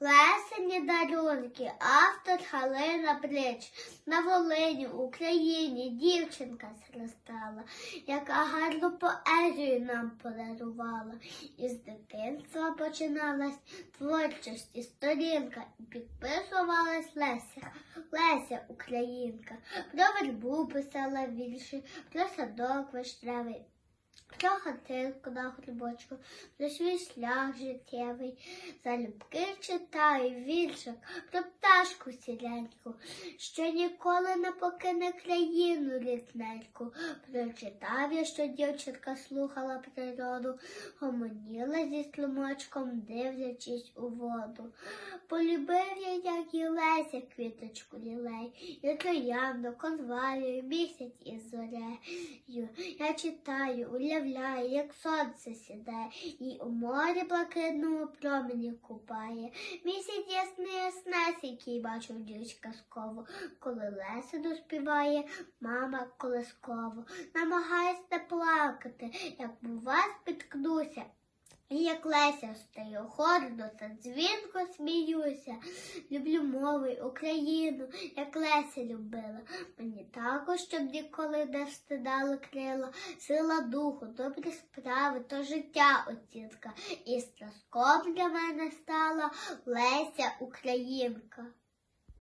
Лесені дарунки, автор Галина Брич. На Волині, Україні дівчинка зростала, яка гарну поезію нам подарувала. Із дитинства починалась творчість і сторінка, і підписувалась Леся, Леся Українка. Про вербу писала вірші, про садок вишневий. Про хатинку на грибочку, про свій шлях життєвий, залюбки читаю віршик про пташку сіреньку, що ніколи не покине країну рідненьку. Прочитав я, що дівчинка слухала природу, гомоніла зі струмочком, дивлячись у воду. Полюбив я, як і Леся, квіточку лілей, і троянду, конвалію, місяць із зорею. Я читаю, уявляю, як сонце сідає, і у морі блакитному промені купає. Місяць ясний яснесенький бачив дівчинка скову, коли Леся доспіває, мама колисково. Намагаюсь не плакати, як підкнуся. І як Леся стою гордо та дзвінко сміюся. Люблю мови Україну, як Леся любила. Мені також, щоб ніколи не встидали крила, сила духу, добрі справи, то життя оцінка. І зразком для мене стала Леся Українка.